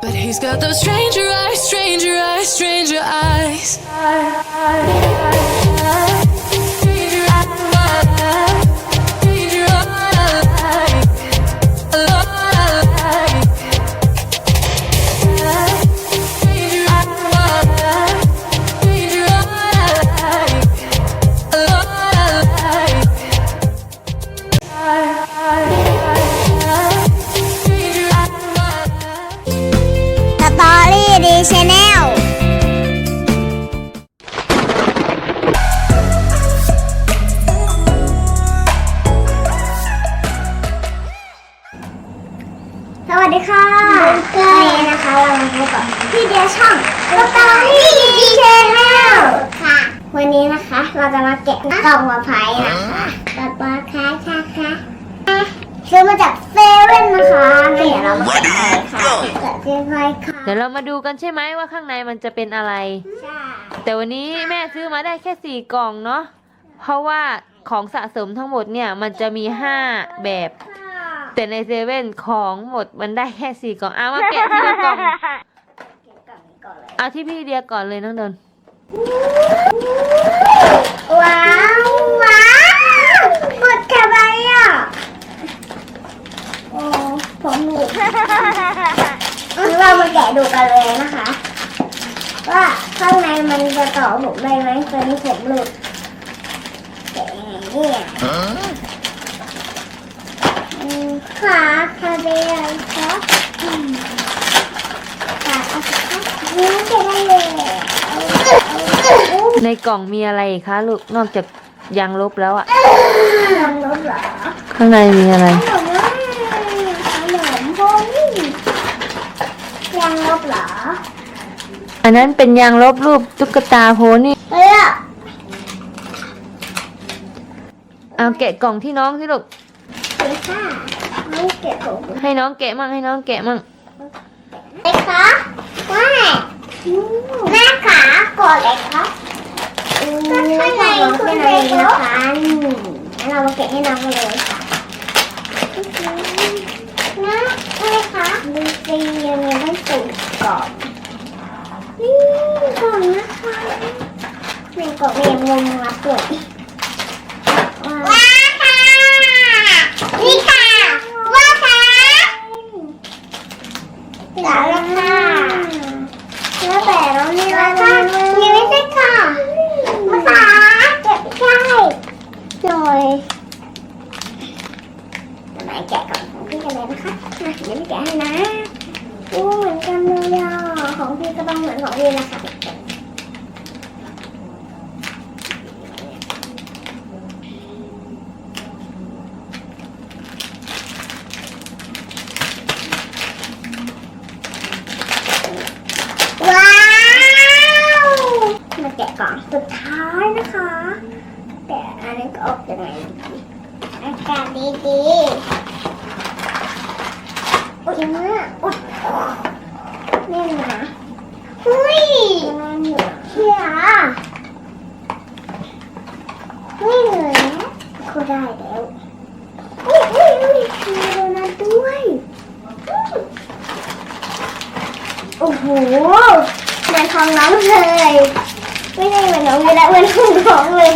But he's got those stranger eyes, stranger eyes, stranger eyes. รี่ดีชแนลสวัสดีค่ะวันนี้นะคะเรามาพบกับพี่เดียช่องสตอรี่ดีชแนลค่ะ วันนี้นะคะเราจะมาแกะกล่องมะพร้าวนะคะกระป๋าค่ะค่ะค่ะซื้อมาจากเซเว่นนะคะเดี๋ยวเรามาแกะ เลยค่ะแกะเซเว่นค่ะเดี๋ยวเรามาดูกันใช่ไหมว่าข้างในมันจะเป็นอะไร ใช่แต่วันนี้แม่ซื้อมาได้แค่สี่กล่องเนาะเพราะว่าของสะสมทั้งหมดเนี่ยมันจะมีห้าแบบแต่ในเซเว่นของหมดมันได้แค่สี่กล่องเอามาแกะทีละกล่องเอาที่พี่เดียก่อนเลยน้องเดินว้าวว้าวกดทำไมอะโอ้ผมห ลุดเรามาแกะดูกันเลยนะคะ ว่าข้างในมันจะต่อผมได้ไหมตอนนี้ผมหลุดแกะยังไงเนี่ยอืมขาคาเบียร์ครับอืมขาเอาสิครับนี่แกะได้เลยเอาเอาในกล่องมีอะไรอีกคะลูกนอกจากยางลบแล้วอะทำรถเหรอข้างในมีอะไรขนมขนมโพนี่ ยังลบเหรออันนั้นเป็นยางลบรูปตุ๊กตาโพนี่เฮ้ยอะเอาแกะกล่องที่น้องสิลูกเฮ้ยค่ะไม่เก็บของให้น้องแกะมั่งให้น้องแกะมั่งเล็กคะว่าแม่ขากดเลยครับก็ข้างในคุณเล็กนะคะนี่งั้นเรามาแกะให้น้องกันเลยค่ะนะอะไรคะดูซียังไม่ได้ ล่อนนี่กล่องนะคะในกล่องมีมุมรับด้วยว้าค่ะนี่ค่ะว้าค่ะจ๋าแล้วค่ะแล้วแต่เรานี่แล้วค่ะนี่ไม่ใช่ค่ะมาค่ะเก็บใช่หน่อยจะมาแกะก่องของพี่กันเลยนะคะมาเดี๋ยวพี่แกะให้นะ อู้เหมือนกันเลยอะของพี่ก็ต้องเหมือนของพี่นะคะว้าวมาแกะกล่องสุดท้ายนะคะแกะอันนี้ก็ออกยังไงดีอากาศดีๆ อุ้ยมากอุ้ยนี่นะอุ้ยเขียนี่เลยนะก็ได้แล้วอุ้ยอุ้ยอุ้ยมีโดนัทด้วยโอ้โหเหมือนของน้องเลย ไม่ใช่เหมือนน้องเลยละเหมือนของน้องเลย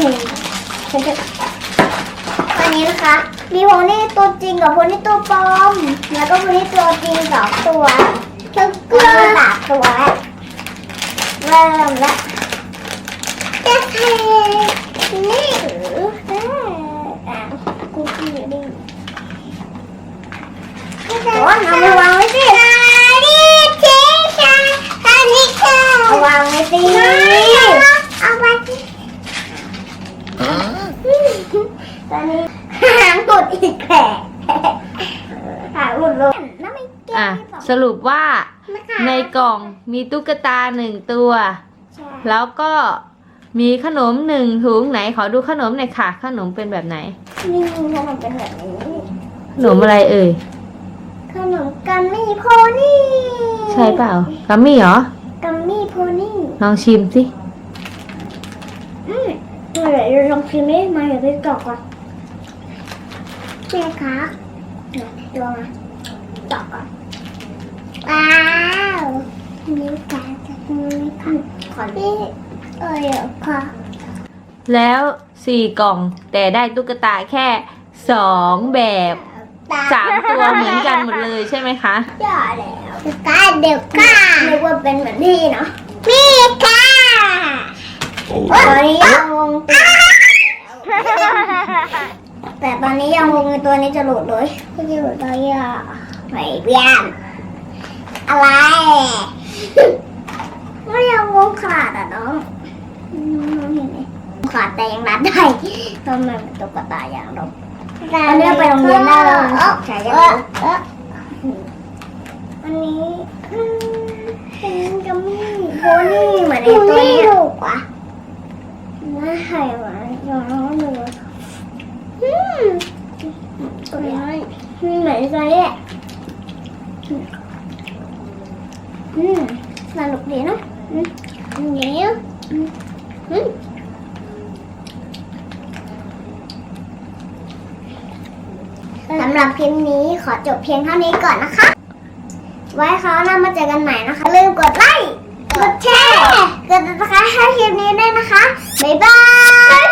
วันนี้นะคะ มีโพนี่ตัวจริงกับโพนี่ตัวปลอม แล้วก็โพนี่ตัวจริงสองตัวแล้วก็สามตัวเริ่มละจะเทนี่หรืออะกูกินอยู่ดิโอ้ยเอามาวางไว้สินี่เจ๊ค่ะอันนี้ค่ะเอาวางไว้สิเอาไว้สิตอนนี้หางตุดอีกแผล หางหลุดลงน้ำไม่เก่งอะไม่บอกสรุปว่านะคะในกล่องมีตุ๊กตาหนึ่งตัว ใช่แล้วก็มีขนมหนึ่งถุงไหนขอดูขนมหน่อยค่ะ ขนมเป็นแบบไหน นี่ขนมเป็นแบบนี้ขนมอะไรเอ่ย ขนมกัมมี่โพนี่ใช่เปล่ากัมมี่เหรอ กัมมี่โพนี่ลองชิมสิ อืมเดี๋ยวลองชิมได้มาเดี๋ยวไปกรอกก่อนแม่คะเดี๋ยวมา ตอกก่อนว้าวอพี่เอ้ยค่ะแล้วสี่กล่อง แต่ได้ตุ๊กตาแค่สองแบบสามตัวเหมือนกันหมดเลยใช่ไหมคะจ่าแล้วกตาเด็กก้านึกว่าเป็นเหมือนพี่เนาะพี่ก้าตอนนี้ยังงงแต่ตอนนี้ยังงงตัวนี้จะหลุดเลยพี่จะหลุดเลยอ่ะไม่เบี้ยมอะไรไม่ยังงงขาดอะน้องขาดแต่ยังรัดได้ทำไมเป็นตุ๊กตาอย่างเราอันนี้ไปโรงเรียนได้แล้วใช่ยังไงอันนี้อืมเป็นกัมมี่โพนี่เหมือนไอตัวนี้ถูกว่ะน่าใช่หวะลองดูอืมตัวนี้มันเหมือนตันี้แหละ อืมสนุกดีเนะอืมอันนี้อืมอืมสำหรับคลิปนี้ขอจบเพียงเท่านี้ก่อนนะคะ ไว้คราวหน้ามาเจอกันใหม่นะคะลืมกดไลค์ กดแชร์ กดติดตามให้คลิปนี้ด้วยนะคะ บ๊ายบาย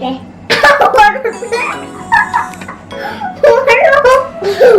เอ๊ะหัวรุนหัว รุ